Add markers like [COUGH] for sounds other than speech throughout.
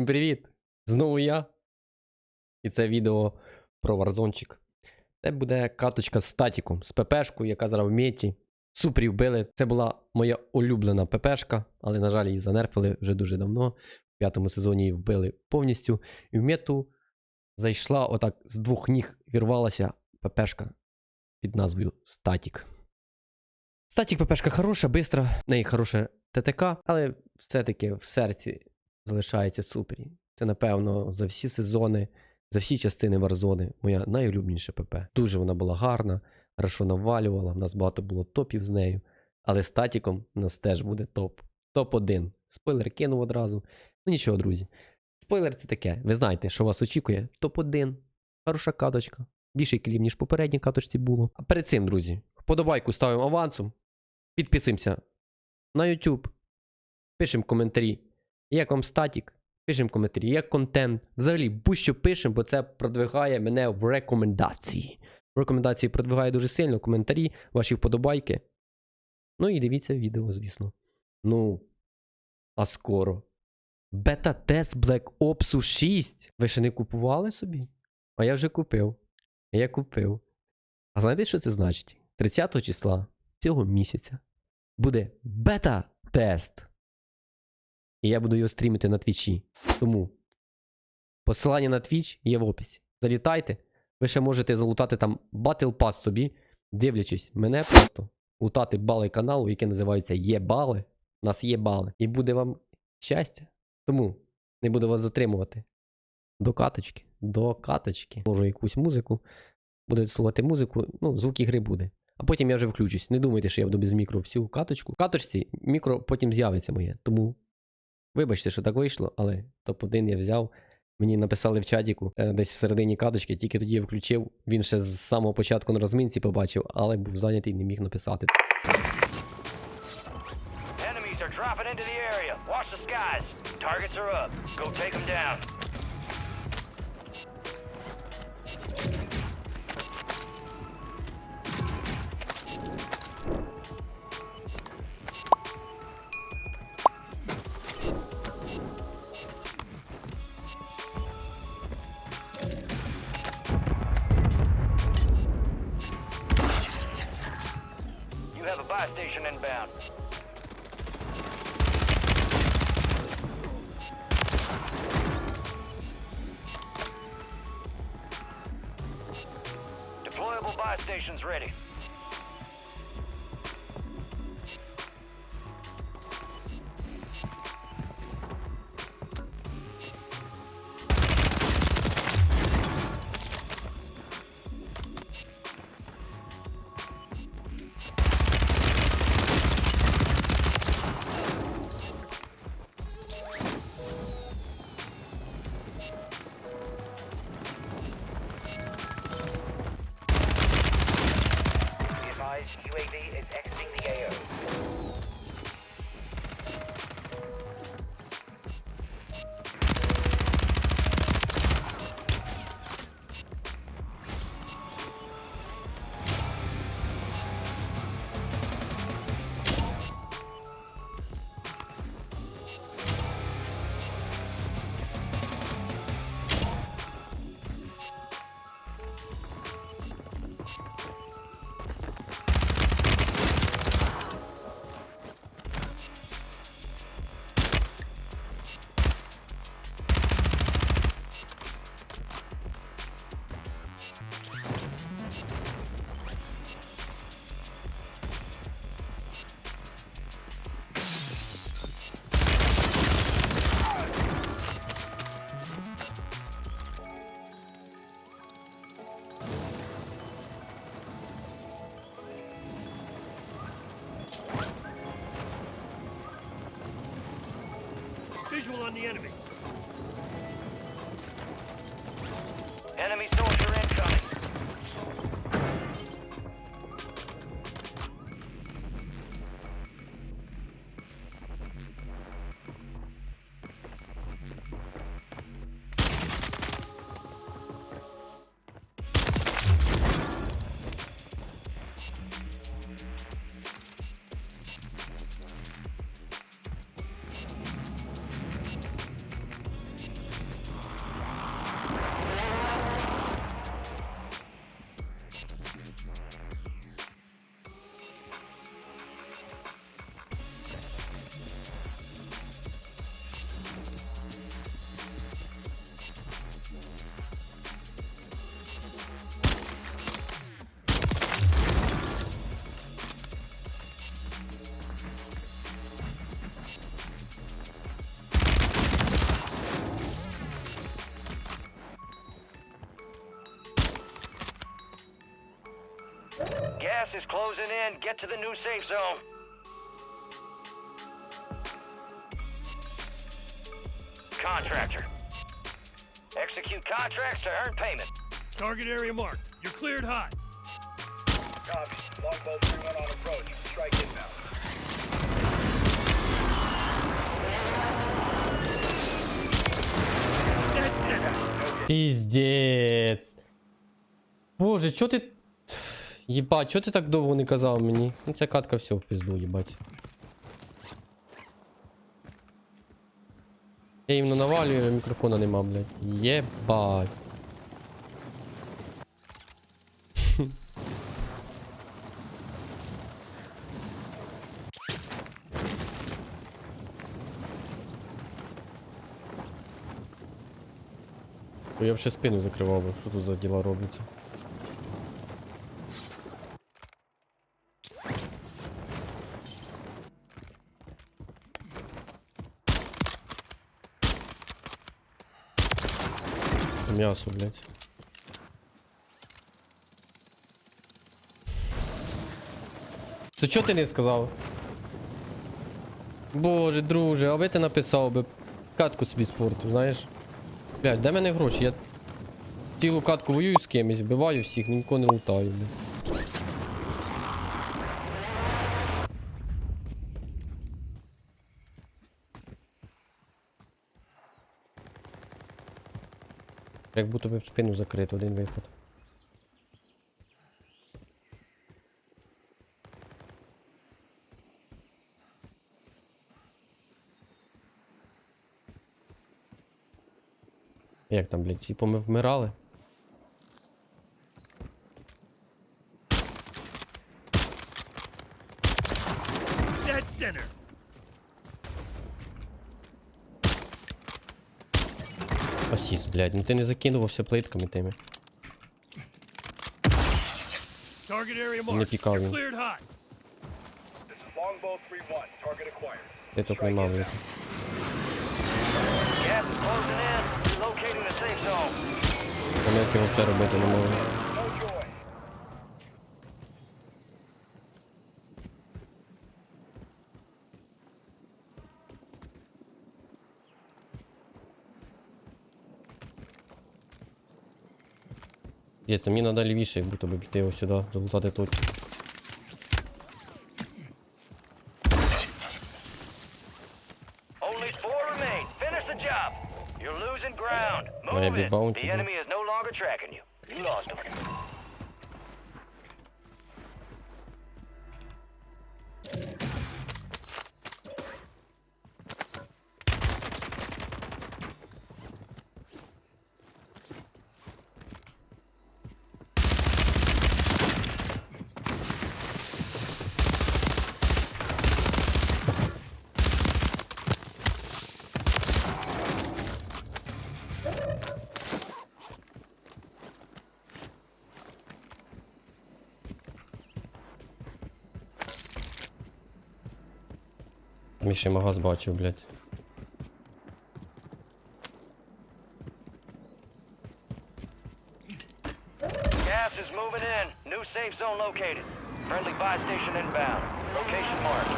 Всім привіт! Знову я. І це відео про варзончик. Це буде каточка з статіком, з ППшкою, яка зараз в меті. Супрів били. Це була моя улюблена ППшка, але, на жаль, її занерфили вже дуже давно. В п'ятому сезоні її вбили повністю. І в мету зайшла отак з двох ніг вірвалася ППшка під назвою Статік. Статік ППшка хороша, бистра, в неї хороше ТТК, але все-таки в серці залишається супері. Це, напевно, за всі сезони, за всі частини Варзони моя найулюбленіша ПП. Дуже вона була гарна, хорошо навалювала, в нас багато було топів з нею. Але статіком у нас теж буде топ. Топ-1. Спойлер кинув одразу. Ну нічого, друзі. Спойлер це таке. Ви знаєте, що вас очікує. Топ-1. Хороша каточка. Більший клів, ніж попередній каточці було. А перед цим, друзі, вподобайку ставимо авансом. Підписуємося на YouTube. Пишемо коментарі. Як вам статік? Пишемо коментарі, як контент. Взагалі, будь-що пишемо, бо це продвигає мене в рекомендації. В рекомендації продвигає дуже сильно коментарі, ваші вподобайки. Ну і дивіться відео, звісно. Ну, а скоро. Бета-тест Black Ops 6. Ви ще не купували собі? А я вже купив. Я купив. А знаєте, що це значить? 30 числа цього місяця буде бета-тест. І я буду його стрімити на твічі. Тому посилання на твіч є в описі. Залітайте. Ви ще можете залутати там Battle Pass собі, дивлячись мене просто лутати бали каналу, яке називається Є бали. У нас є бали. І буде вам щастя. Тому не буду вас затримувати. До каточки. До каточки. Можу якусь музику. Буду слухати музику, ну, звук ігри буде. А потім я вже включусь. Не думайте, що я буду без мікро всю каточку. В каточці мікро потім з'явиться моє. Тому вибачте, що так вийшло, але топ-1 я взяв. Мені написали в чатіку е, десь в середині каточки, тільки тоді я включив. Він ще з самого початку на розмінці побачив, але був зайнятий, не міг написати. Enemies are dropping into the area. Watch the skies. Targets are up. Go take them down. Buy station inbound. Deployable buy stations ready. envy is exercised. Enemy Get to the new safe zone. Contractor. Execute contracts to earn payment. Target area marked. You're cleared hot. Copy. Longbow 3-1 on approach. Strike inbound. Dead center. Піздець. Боже, чо ти. Єбать, чо ти так довго не казав мені? Ну ця катка все в пизду, їбать. Я їм навалюю, а мікрофона нема, блядь. Єбать. [LAUGHS] Я б ще спину закривав би, що тут за діла робляться. М'ясо, блядь. Це чого ти не сказав? Боже, друже, аби ти написав би катку собі спорту, знаєш? Блядь, де мене гроші? Я цілу катку воюю з кимось, вбиваю всіх, нікого не лутаю, блядь. Як будто в спину закрито, один виход. Як там, блядь, всі поми вмирали? Dead center. Асіст, блядь, ну ти не закидувався плитками тими. Не пікав він. cleared hot. This is Longbow 3-1. Target acquired. Плиток нема, блядь. Помилки взагалі робити не можу. Є, це мені треба лівіше, як будто би піти ось сюди, залутати тут. Only four remain. Finish the job. You're losing ground. Move Maybe it. bounty, The huh? enemy is no longer tracking you. You lost him. Мій ще магаз бачив, блядь. Gas is moving in. New safe zone located. Friendly buy station inbound. Location marked.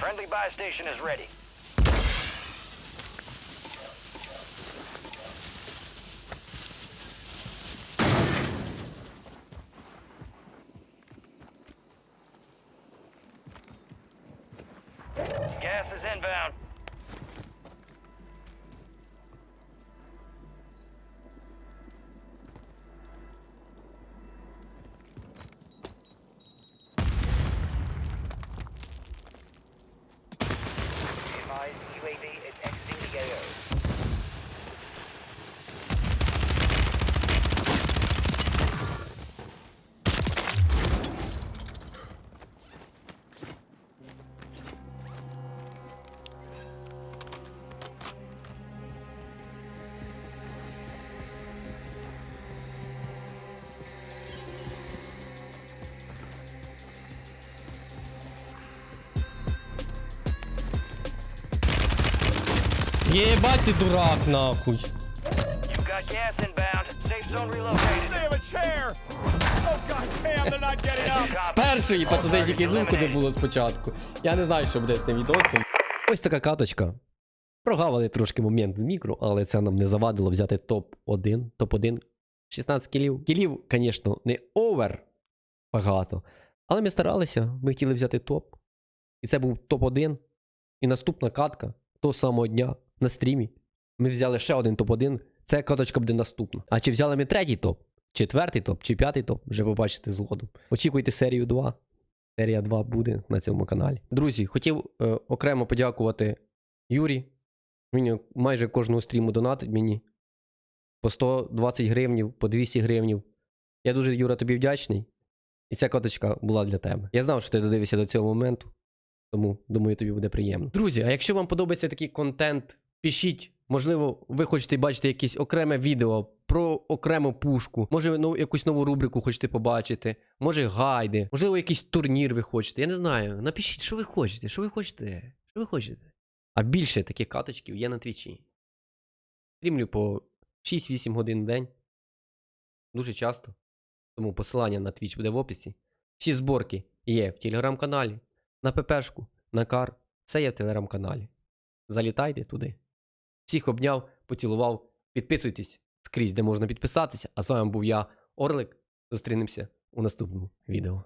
Friendly buy station is ready. They're not getting up! З першої пацани тільки звуку не було спочатку. Я не знаю, що буде з цим відосом. Ось така каточка. Прогавили трошки момент з мікро, але це нам не завадило взяти топ-1. Топ-1. 16 кілів. Кілів, звісно, не овер багато. Але ми старалися, ми хотіли взяти топ. І це був топ-1. І наступна катка того самого дня на стрімі. Ми взяли ще один топ-1. Це каточка буде наступна. А чи взяли ми третій топ? Четвертий топ чи п'ятий топ, вже побачите згодом. Очікуйте серію 2. Серія 2 буде на цьому каналі. Друзі, хотів е, окремо подякувати Юрі. Він майже кожного стріму донатить мені по 120 гривнів, по 200 гривнів. Я дуже, Юра, тобі вдячний. І ця коточка була для тебе. Я знав, що ти додивишся до цього моменту, тому думаю, тобі буде приємно. Друзі, а якщо вам подобається такий контент, пишіть. Можливо, ви хочете бачити якесь окреме відео про окрему пушку. Може, ну, якусь нову рубрику хочете побачити. Може, гайди, можливо, якийсь турнір ви хочете. Я не знаю. Напишіть, що ви хочете, що ви хочете, що ви хочете. А більше таких каточків є на твічі. Стрімлю по 6-8 годин в день. Дуже часто. Тому посилання на твіч буде в описі. Всі зборки є в телеграм-каналі, на ППшку, на кар. Все є в телеграм-каналі. Залітайте туди. Всіх обняв, поцілував. Підписуйтесь скрізь, де можна підписатися. А з вами був я, Орлик. Зустрінемося у наступному відео.